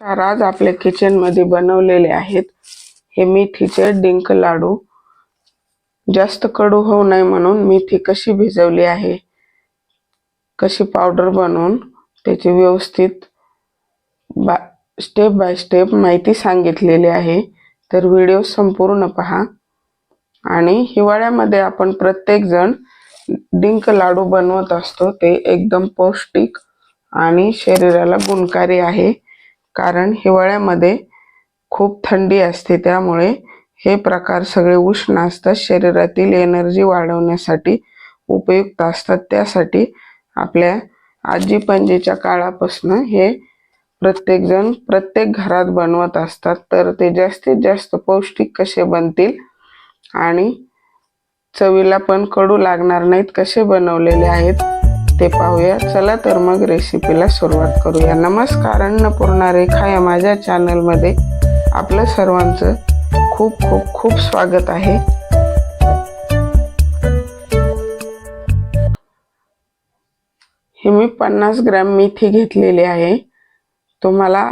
तर आज आपल्या किचनमध्ये बनवलेले आहेत. हे मेथीचे डिंक लाडू. जास्त कडू होऊ नये म्हणून मेथी कशी भिजवली आहे? कशी पावडर बनवून त्याची व्यवस्थित बा स्टेप बाय स्टेप माहिती सांगितलेली आहे. तर व्हिडिओ संपूर्ण पहा. आणि हिवाळ्यामध्ये आपण प्रत्येकजण डिंक लाडू बनवत असतो. ते एकदम पौष्टिक आणि शरीराला गुणकारी आहे. कारण हिवाळ्यामध्ये खूप थंडी असते त्यामुळे हे प्रकार सगळे उष्ण असतात. शरीरातील एनर्जी वाढवण्यासाठी उपयुक्त असतात. त्यासाठी आपल्या आजी पणजीच्या काळापासून हे प्रत्येकजण प्रत्येक घरात बनवत असतात. तर ते जास्तीत जास्त पौष्टिक कसे बनतील आणि चवीला पण कडू लागणार नाहीत कसे बनवलेले आहेत ते पाहूया. चला तर मग रेसिपीला सुरुवात करूया. नमस्कार अन्नपूर्णा रेखा या माझ्या चॅनलमध्ये आपलं सर्वांचं खूप खूप खूप स्वागत आहे. हे मी पन्नास ग्रॅम मेथी घेतलेली आहे. तुम्हाला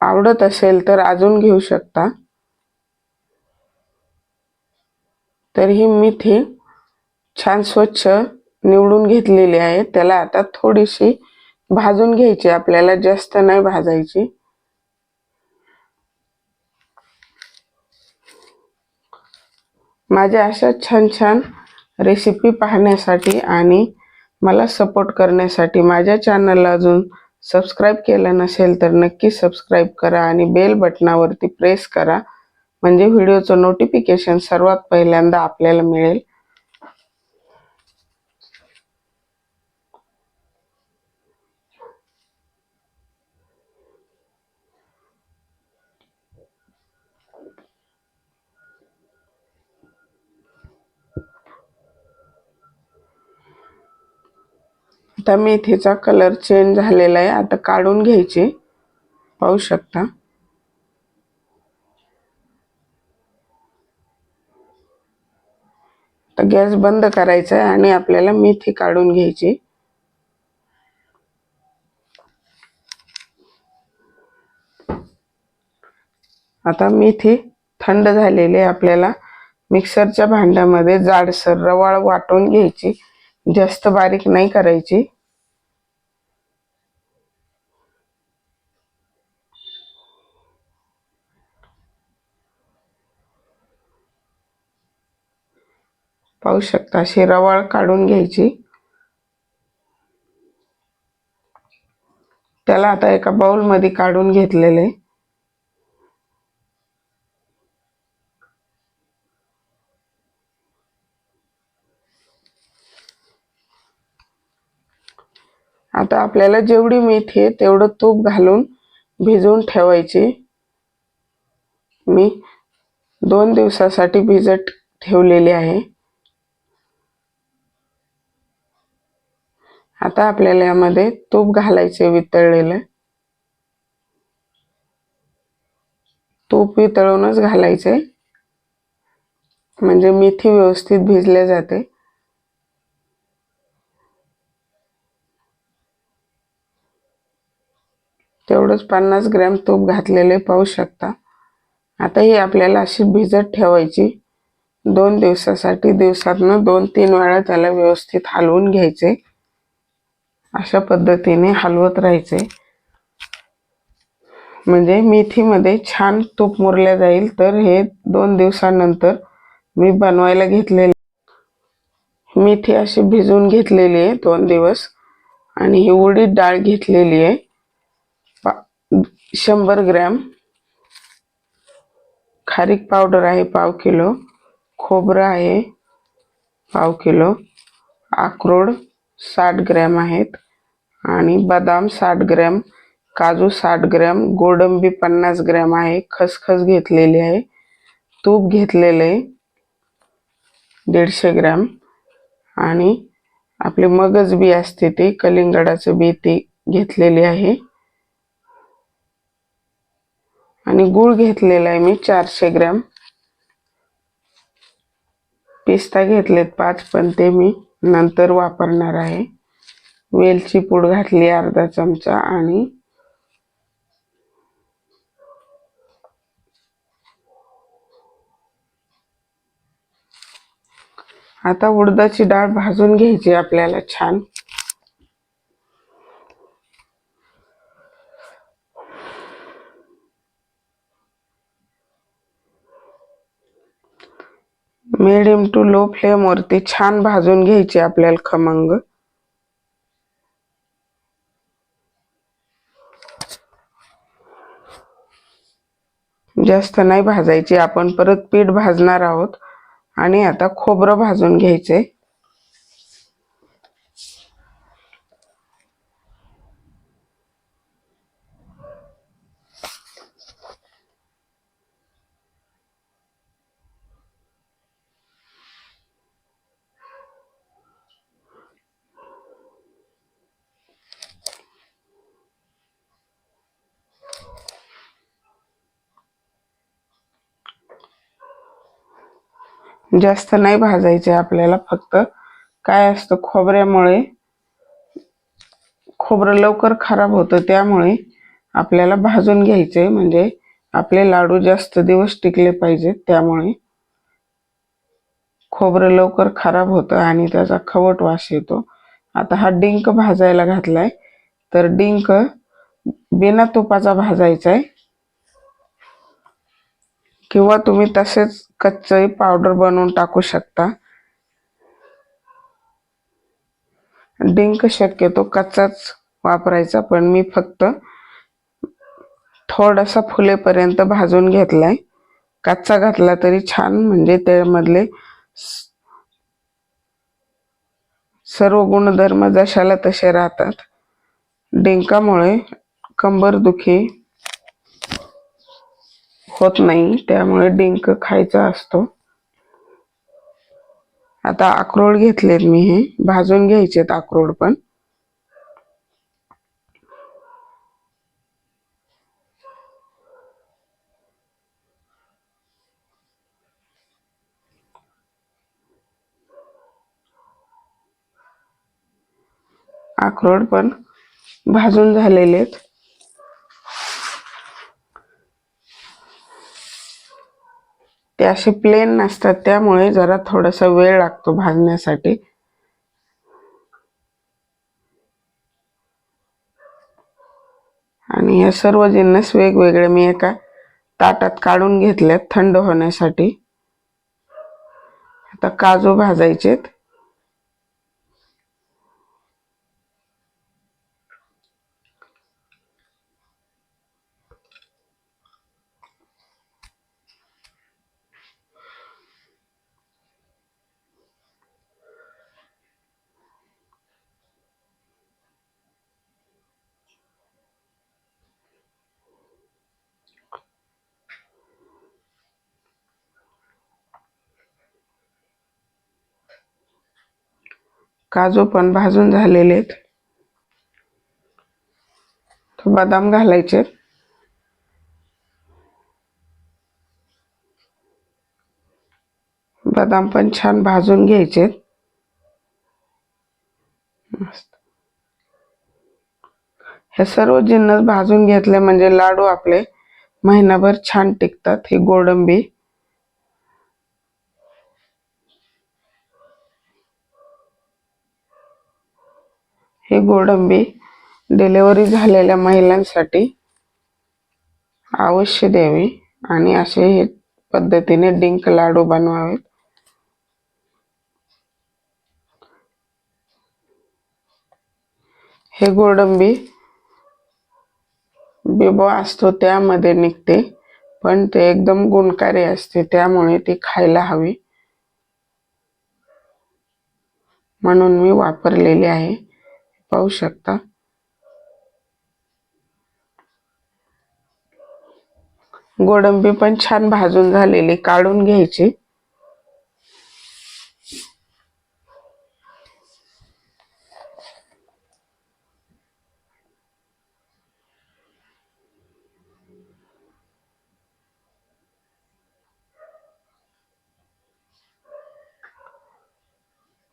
आवडत असेल तर अजून घेऊ शकता. तर ही मेथी छान स्वच्छ निवडून घेतलेली आहे. त्याला आता थोडीशी भाजून घ्यायची आपल्याला जास्त नाही भाजायची. माझ्या अशा छान छान रेसिपी पाहण्यासाठी आणि मला सपोर्ट करण्यासाठी माझ्या चॅनलला अजून सबस्क्राईब केलं नसेल तर नक्की सबस्क्राईब करा आणि बेल बटनावरती प्रेस करा. म्हणजे व्हिडिओचं नोटिफिकेशन सर्वात पहिल्यांदा आपल्याला मिळेल. आता मेथीचा कलर चेंज झालेला आहे. आता काढून घ्यायची. पाहू शकता. आता गॅस बंद करायचा आहे आणि आपल्याला मेथी काढून घ्यायची. आता मेथी थंड झालेली आहे. आपल्याला मिक्सरच्या भांड्यामध्ये जाडसर रवाळ वाटून घ्यायची. जास्त बारीक नाही करायची. पाहू शकता. अशी रवाळ काढून घ्यायची. त्याला आता एका बाउलमध्ये काढून घेतलेले. आता आपल्याला जेवढी मेथी आहे तेवढं तूप घालून भिजवून ठेवायची. मी दोन दिवसासाठी भिजत ठेवलेली आहे. आता आपल्याला यामध्ये तूप घालायचे वितळलेलं. तूप वितळूनच घालायचे म्हणजे मेथी व्यवस्थित भिजले जाते. तेवढंच पन्नास ग्रॅम तूप घातलेले पाहू शकता. आता ही आपल्याला अशी भिजत ठेवायची. दोन दिवसासाठी दिवसातनं दोन तीन वेळा त्याला व्यवस्थित हलवून घ्यायचे. अशा पद्धतीने हलवत राहायचे. म्हणजे मेथीमध्ये छान तूप मुरल्या जाईल. तर हे दोन दिवसानंतर मी बनवायला घेतलेले. मेथी अशी भिजवून घेतलेली आहे दोन दिवस. आणि ही उडीद डाळ घेतलेली आहे. शंभर ग्रॅम. खारीक पावडर आहे पाव किलो. खोबरं आहे पाव किलो. अक्रोड साठ ग्रॅम आहेत. आणि बदाम साठ ग्रॅम काजू साठ ग्रॅम गोडंबी पन्नास ग्रॅम आहे. खसखस घेतलेली आहे. तूप घेतलेलं आहे. दीडशे ग्रॅम. आणि आपले मगज बी असते ते कलिंगडाचं बी ते घेतलेली आहे. आणि गूळ घेतलेला आहे मी चारशे ग्रॅम. पिस्ता घेतलेत पाच पण ते मी नंतर वापरणार आहे. वेलची पूड घातली अर्धा चमचा आणि आता उडदाची डाळ भाजून घ्यायची आपल्याला छान. मिडियम टू लो फ्लेम वरती छान भाजून घ्यायचे आपल्याला खमंग. जास्त नाही भाजायची आपण परत पीठ भाजणार आहोत. आणि आता खोबरं भाजून घ्यायचंय. जास्त नाही भाजायचे आपल्याला फक्त. काय असतं खोबऱ्यामुळे खोबरं लवकर खराब होतं त्यामुळे आपल्याला भाजून घ्यायचे म्हणजे आपले लाडू जास्त दिवस टिकले पाहिजेत त्यामुळे. खोबरं लवकर खराब होतं आणि त्याचा खवट वास येतो. आता हा डिंक भाजायला घातलाय तर डिंक बिना तुपाचा भाजायचा आहे किंवा तुम्ही तसेच कच्चे पावडर बनवून टाकू शकता. डिंक शक्यतो कच्चाच वापरायचा पण मी फक्त थोडासा फुलेपर्यंत भाजून घेतलाय. कच्चा घातला तरी छान म्हणजे त्यामधले सर्व गुणधर्म जशाला तसे राहतात. डिंकामुळे कंबरदुखी होत नाही. त्यामुळे डिंक खायचा असतो. आता अक्रोड घेतलेत मी हे. भाजून घ्यायचेत अक्रोड पण. अक्रोड पण भाजून झालेले आहेत ते असे प्लेन नसतात त्यामुळे जरा थोडासा वेळ लागतो भाजण्यासाठी. आणि या सर्व जिन्नस वेगवेगळे मी एका ताटात काढून घेतल्यात थंड होण्यासाठी. आता काजू भाजायचेत. काजू पण भाजून झालेले आहेत. बदाम घालायचे बदाम पण छान भाजून घ्यायचे हे सर्व जिन्नस भाजून घेतले म्हणजे लाडू आपले महिनाभर छान टिकतात ही गोडंबी. ही गोडंबी डिलेवरी झालेल्या महिलांसाठी अवश्य द्यावी आणि असे हे पद्धतीने डिंक लाडू बनवावेत. हे गोडंबी बिबो असतो त्यामध्ये निघते पण ते एकदम गुणकारी असते त्यामुळे ती खायला हवी. म्हणून मी वापरलेली आहे. पाहू शकता. गोडंबी पण छान भाजून झालेली काढून घ्यायची.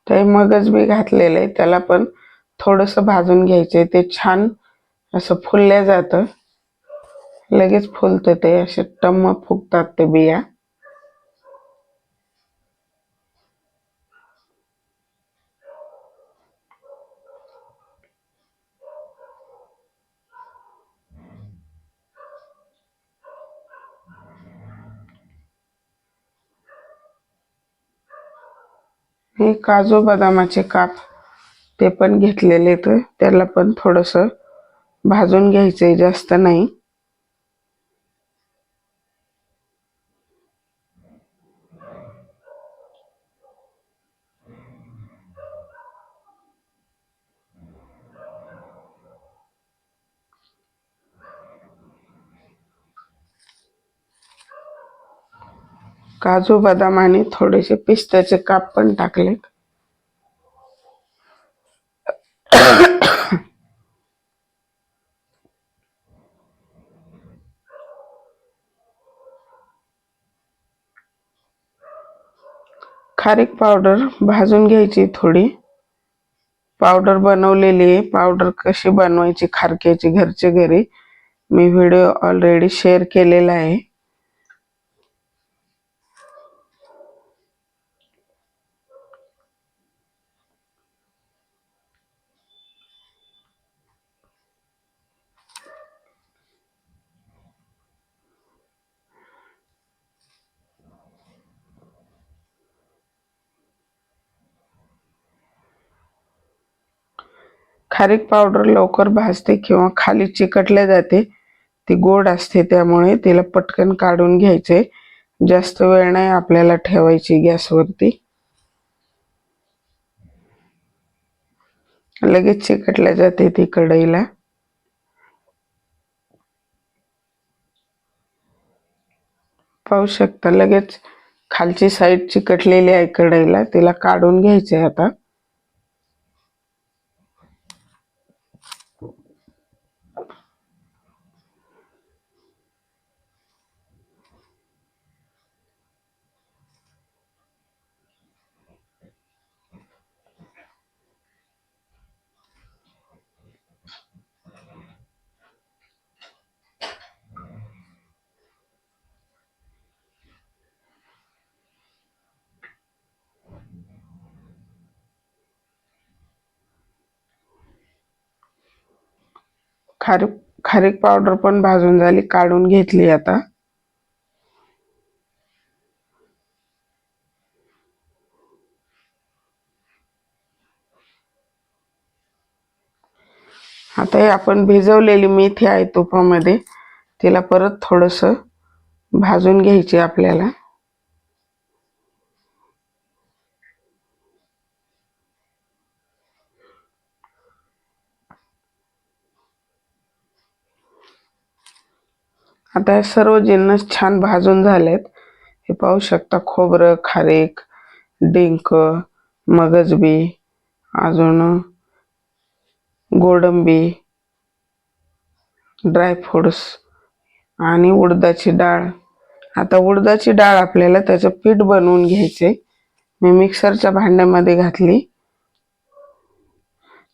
ते मगज बी घातलेलं आहे त्याला पण थोडंसं भाजून घ्यायचे ते छान असं फुलले जातं. लगेच फुलतं ते. असे टम्म फुगतात ते बिया. हे काजू बदामाचे काप. ते पण घेतलेले तर त्याला पण थोडस भाजून घ्यायचंय जास्त नाही. काजू बदाम आणि थोडेसे पिस्त्याचे काप पण टाकलेत. खारीक पावडर भाजून घ्यायची थोडी. पावडर बनवलेली आहे. पावडर कशी बनवायची खारक्याची घरचे घरी. मी व्हिडिओ ऑलरेडी शेअर केलेला आहे. खारीक पावडर लवकर भाजते किंवा खाली चिकटले जाते. ती गोड असते त्यामुळे तिला पटकन काढून घ्यायचे. जास्त वेळ नाही आपल्याला ठेवायची गॅसवरती. लगेच चिकटल्या जाते ती कढईला. पाहू शकता लगेच खालची साईड चिकटलेली आहे कढईला तिला काढून घ्यायचे आता. खारीक खारीक पावडर पण भाजून झाली काढून घेतली आता. आता हे आपण भिजवलेली मेथी आहे तुपामध्ये तिला परत थोडस भाजून घ्यायची आपल्याला. आता हे सर्व जिन्नस छान भाजून झालेत. हे पाहू शकता खोबरं खारीक डिंक मगजबी अजून गोडंबी ड्रायफ्रूट्स आणि उडदाची डाळ. आता उडदाची डाळ आपल्याला त्याचं पीठ बनवून घ्यायचे. मी मिक्सरच्या भांड्यामध्ये घातली.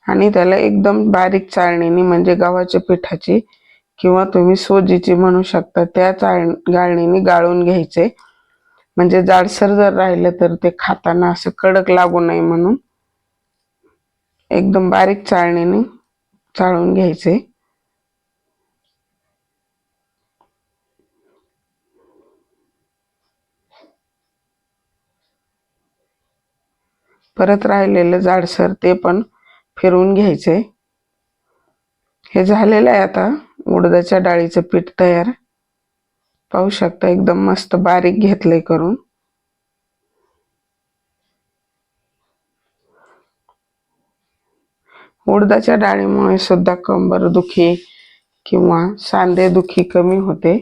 आणि त्याला एकदम बारीक चाळणीने म्हणजे गव्हाच्या पिठाची किंवा तुम्ही सोजीची म्हणू शकता त्या चाळ गाळणीने गाळून घ्यायचे. म्हणजे जाडसर जर राहिलं तर ते खाताना असं कडक लागू नये म्हणून. एकदम बारीक चाळणीने चाळून घ्यायचे. परत राहिलेलं जाडसर ते पण फिरवून घ्यायचे. हे झालेलं आहे आता. उडदाच्या डाळीचं पीठ तयार. पाहू शकता एकदम मस्त बारीक घेतलंय करून. उडदाच्या डाळीमुळे सुद्धा कंबर दुखी किंवा सांधे दुखी कमी होते.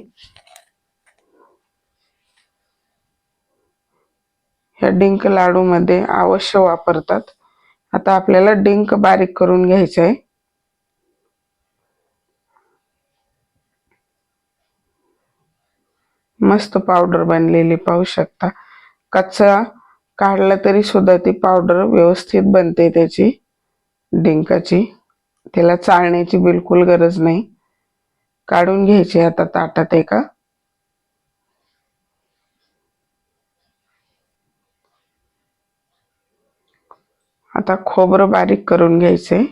ह्या डिंक लाडू मध्ये अवश्य वापरतात. आता आपल्याला डिंक बारीक करून घ्यायचं आहे मस्त पावडर बनलेली पाहू शकता. कच्चा काढला तरी सुद्धा ती पावडर व्यवस्थित बनते त्याची डिंकाची. त्याला चाळण्याची बिलकुल गरज नाही. काढून घ्यायची आता ताटात एका. आता खोबरं बारीक करून घ्यायचंय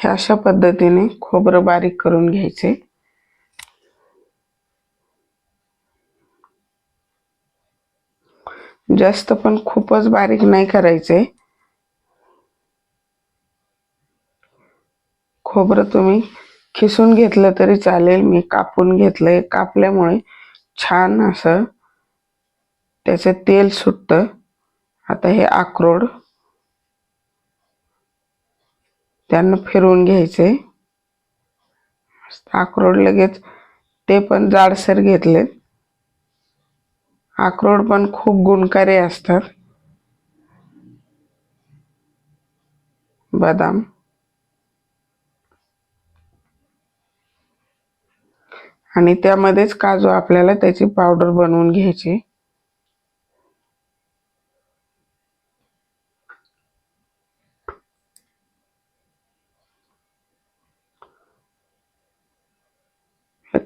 हे अशा पद्धतीने खोबरं बारीक करून घ्यायचे. जास्त पण खूपच बारीक नाही करायचे. खोबरं तुम्ही खिसून घेतलं तरी चालेल. मी कापून घेतलंय. कापल्यामुळे छान असं त्याचं तेल सुटतं. आता हे अक्रोड त्यांना फिरवून घ्यायचे. अक्रोड लगेच ते पण जाडसर घेतले अक्रोड पण खूप गुणकारी असतात. बदाम. आणि त्यामध्येच काजू आपल्याला त्याची पावडर बनवून घ्यायची.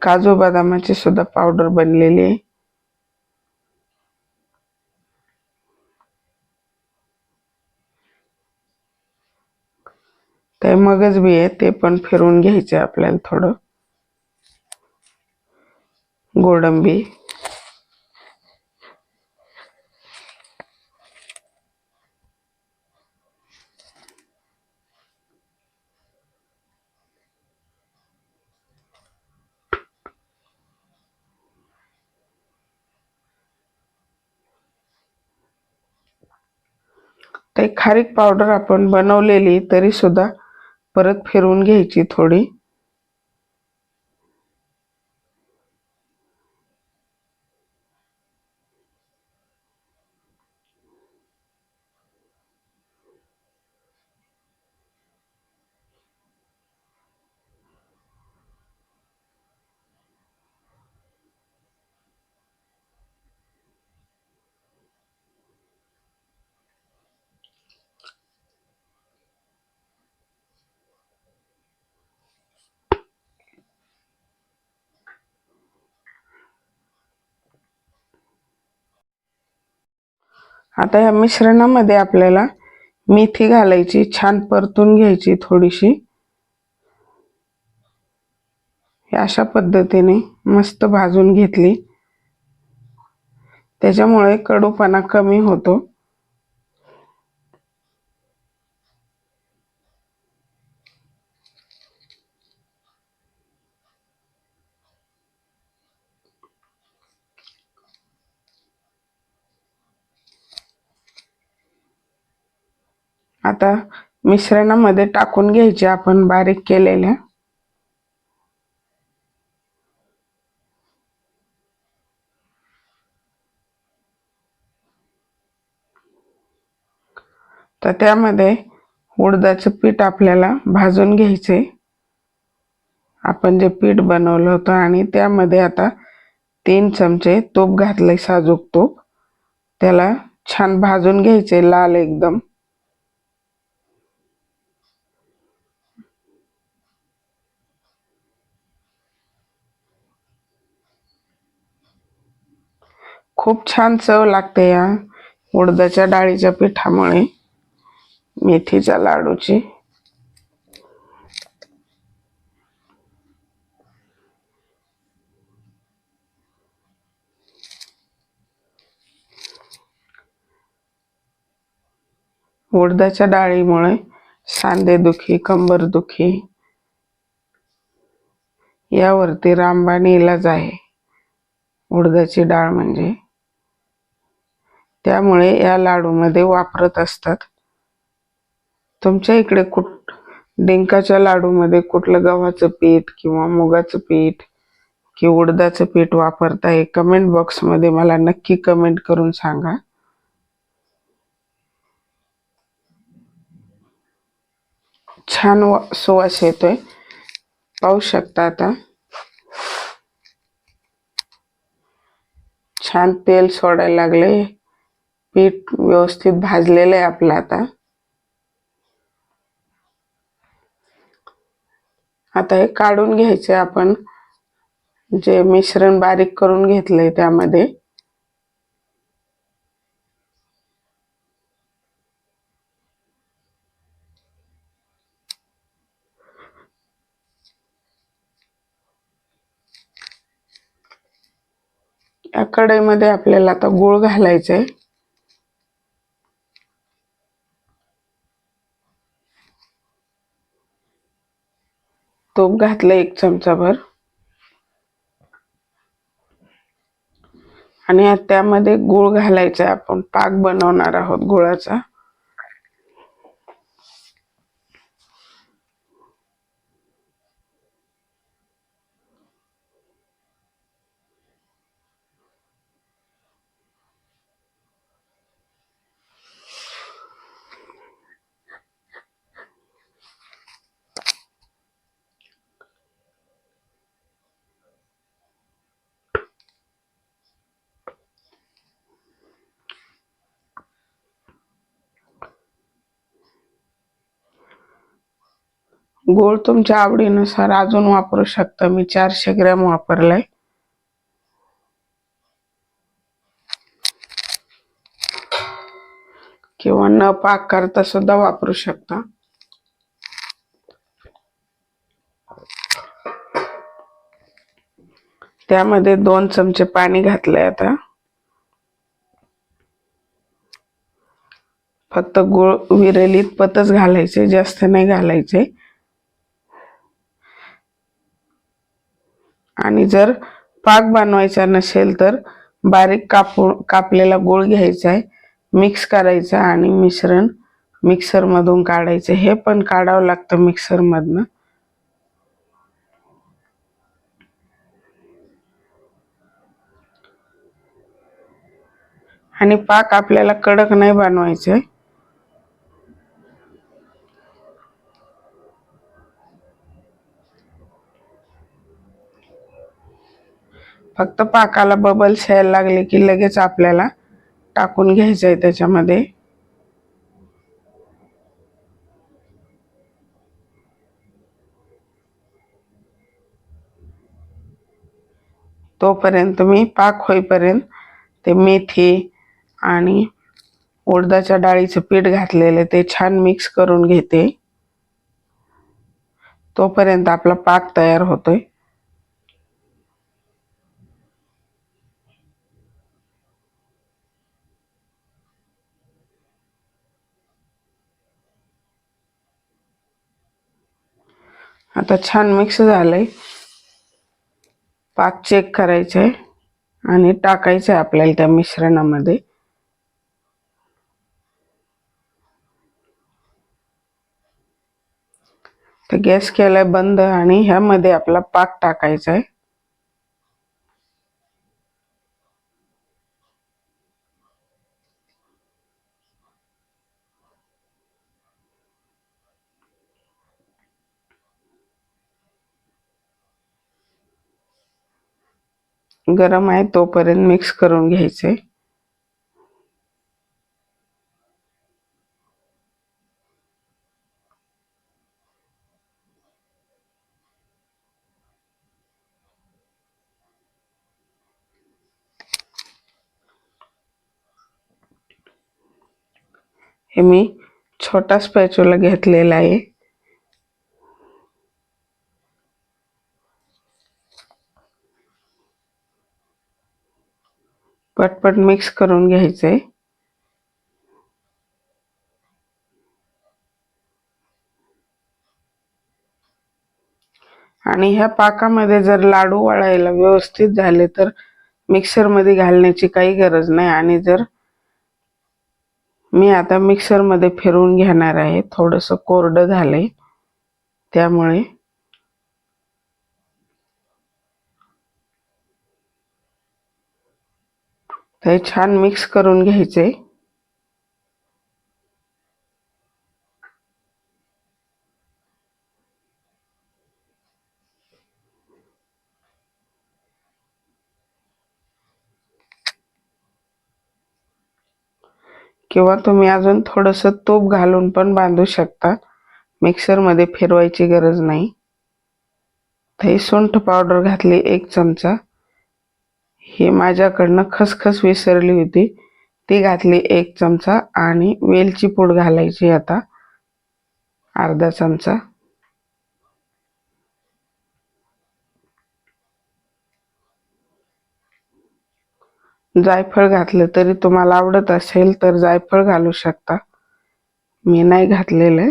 काजू बदामाची सुद्धा पावडर बनलेली आहे. ते मगज बी आहे ते पण फिरवून घ्यायचे आपल्याला थोडं. गोडंबी ते खारीक पावडर आपण बनवलेली तरीसुद्धा परत फिरवून घ्यायची थोडी. आता या मिश्रणामध्ये आपल्याला मेथी घालायची छान परतून घ्यायची थोडीशी. हे अशा पद्धतीने मस्त भाजून घेतली. त्याच्यामुळे कडूपणा कमी होतो. आता मिश्रणामध्ये टाकून घ्यायचे आपण बारीक केलेल्या. तर त्यामध्ये उडदाचं पीठ आपल्याला भाजून घ्यायचे. आपण जे पीठ बनवलं होतं आणि त्यामध्ये आता तीन चमचे तूप घातले साजूक तूप. त्याला छान भाजून घ्यायचे लाल एकदम. खूप छान चव लागते या उडदाच्या डाळीच्या पिठामुळे मेथीच्या लाडूची. उडदाच्या डाळीमुळे सांधेदुखी कंबरदुखी यावरती रामबाण इलाज आहे. उडदाची डाळ म्हणजे त्यामुळे या लाडूमध्ये वापरत असतात. तुमच्या इकडे कुठ डिंकाच्या लाडूमध्ये कुठलं गव्हाचं पीठ किंवा मुगाचं पीठ कि उडदाचं पीठ वापरताय कमेंट बॉक्समध्ये मला नक्की कमेंट करून सांगा. छान सुवास येतोय. पाहू शकता आता. छान तेल सोडायला लागले. पीठ व्यवस्थित भाजलेलं आहे आपलं आता. आता हे काढून घ्यायचे आपण. जे मिश्रण बारीक करून घेतलंय त्यामध्ये. या कढईमध्ये आपल्याला आता गूळ घालायचा आहे तूप घातलं एक चमचाभर. आणि त्यामध्ये गूळ घालायचा. आपण पाक बनवणार आहोत गुळाचा. गूळ तुमच्या आवडीनुसार अजून वापरू शकता. मी चारशे ग्रॅम वापरलाय. किंवा न पाक करता सुद्धा वापरू शकता. त्यामध्ये दोन चमचे पाणी घातलंय आता. फक्त गुळ विरलीत पतच घालायचे जास्त नाही घालायचे. आणि जर पाक बनवायचा नसेल तर बारीक कापू कापलेला गूळ घ्यायचा आहे मिक्स करायचा आणि मिश्रण मिक्सरमधून काढायचं. हे पण काढावं लागतं मिक्सरमधनं आणि पाक आपल्याला कडक नाही बनवायचं आहे. फक्त पाकाला बबल्स यायला लागले की लगेच आपल्याला टाकून घ्यायचं आहे त्याच्यामध्ये. तोपर्यंत मी पाक होईपर्यंत ते मेथी आणि उडदाच्या डाळीचं पीठ घातलेलं ते छान मिक्स करून घेते. तोपर्यंत आपला पाक तयार होतोय. आता छान मिक्स झालंय. पाक चेक करायचं आहे आणि टाकायचं आहे आपल्याला त्या मिश्रणामध्ये. तर गॅस केलाय बंद आणि ह्यामध्ये आपला पाक टाकायचा आहे गरम आहे तोपर्यंत मिक्स करून घ्यायचे. हे मी छोटा स्पॅच्युला घेतलेला आहे. पटपट मिक्स करून घ्यायचंय आणि ह्या पाकामध्ये जर लाडू वळायला व्यवस्थित झाले तर मिक्सरमध्ये घालण्याची काही गरज नाही. आणि जर मी आता मिक्सरमध्ये फिरवून घेणार आहे थोडंसं कोरडं झालंय त्यामुळे ते छान मिक्स करून घ्यायचे. किंवा तुम्ही अजून थोडंसं तूप घालून पण बांधू शकता. मिक्सरमध्ये फिरवायची गरज नाही. ही सुंठ पावडर घातली एक चमचा. ही माझ्याकडनं खसखस विसरली होती. ती घातली एक चमचा आणि वेलची पूड घालायची आता. अर्धा चमचा. जायफळ घातलं तरी तुम्हाला आवडत असेल तर जायफळ घालू शकता. मी नाही घातलेलं.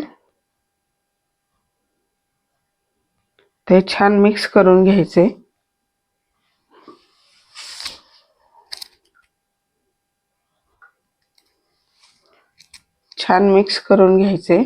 ते छान मिक्स करून घ्यायचे. छान मिक्स करून घ्यायचे.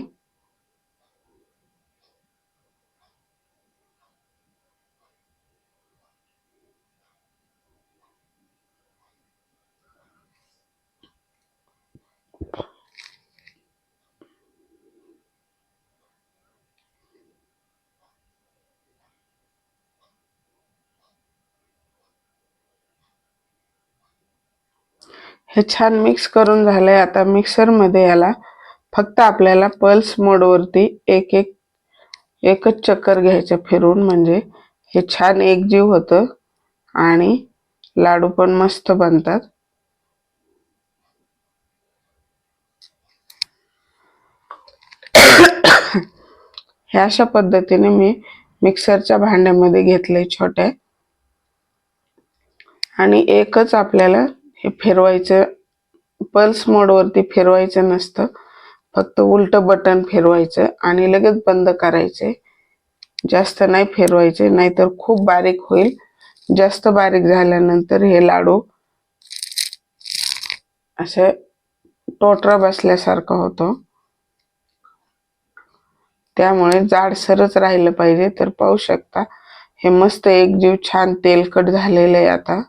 हे छान मिक्स करून झालंय आता मिक्सरमध्ये याला. फक्त आपल्याला पल्स मोडवरती एक एक एकच चक्कर घ्यायचं फिरून. म्हणजे हे छान एकजीव होतं आणि लाडू पण मस्त बनतात. ह्या अशा पद्धतीने मी मिक्सरच्या भांड्यामध्ये घेतले छोट्या. आणि एकच आपल्याला हे फिरवायचं पल्स मोडवरती फिरवायचं नसतं. फक्त उलट बटन फिरवायचं आणि लगेच बंद करायचे. जास्त नाही फिरवायचे नाहीतर खूप बारीक होईल. जास्त बारीक झाल्यानंतर हे लाडू असे टोटरा बसल्यासारखं होतो. त्यामुळे जाडसरच राहिलं पाहिजे तर पाहू शकता. हे मस्त एकजीव छान तेलकट झालेलं आहे आता.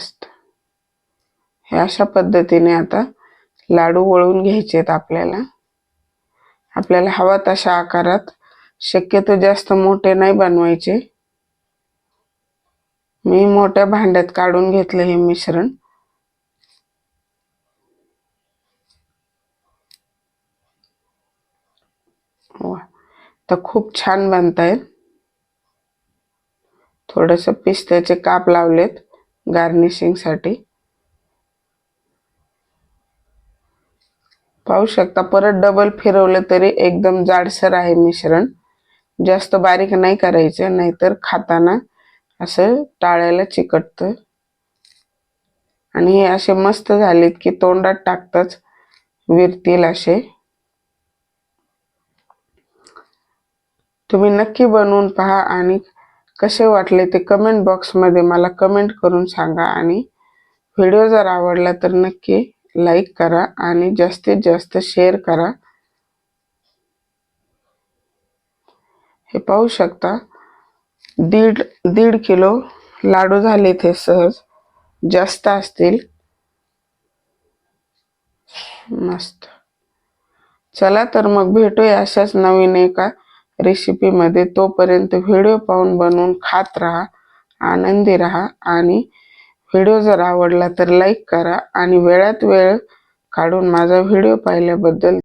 मस्त हे अशा पद्धतीने आता लाडू वळून घ्यायचे आहेत आपल्याला. आपल्याला हवा तशा आकारात शक्यतो जास्त मोठे नाही बनवायचे. मी मोठ्या भांड्यात काढून घेतलं हे मिश्रण. तर खूप छान बनत थोडंसं थोडस पिस्त्याचे काप लावलेत. गार्निशिंगसाठी पाहू शकता परत डबल फिरवलं तरी एकदम जाडसर आहे मिश्रण. जास्त बारीक नाही करायचं नाहीतर खाताना असं टाळ्याला चिकटतं. आणि हे असे मस्त झालेत की तोंडात टाकताच विरतील असे. तुम्ही नक्की बनवून पहा आणि कसे वाटले ते कमेंट बॉक्समध्ये मला कमेंट करून सांगा आणि व्हिडिओ जर आवडला तर नक्की लाईक करा आणि जास्तीत जास्त शेअर करा. हे पाहू शकता दीड दीड किलो लाडू झाले ते सहज जास्त असतील. मस्त. चला तर मग भेटूया अशाच नवीन एका रेसिपीमध्ये तोपर्यंत व्हिडिओ पाहून बनवून खात राहा आनंदी राहा आणि व्हिडिओ जर आवडला तर लाईक करा आणि वेळात वेळ काढून माझा व्हिडिओ पाहिल्याबद्दल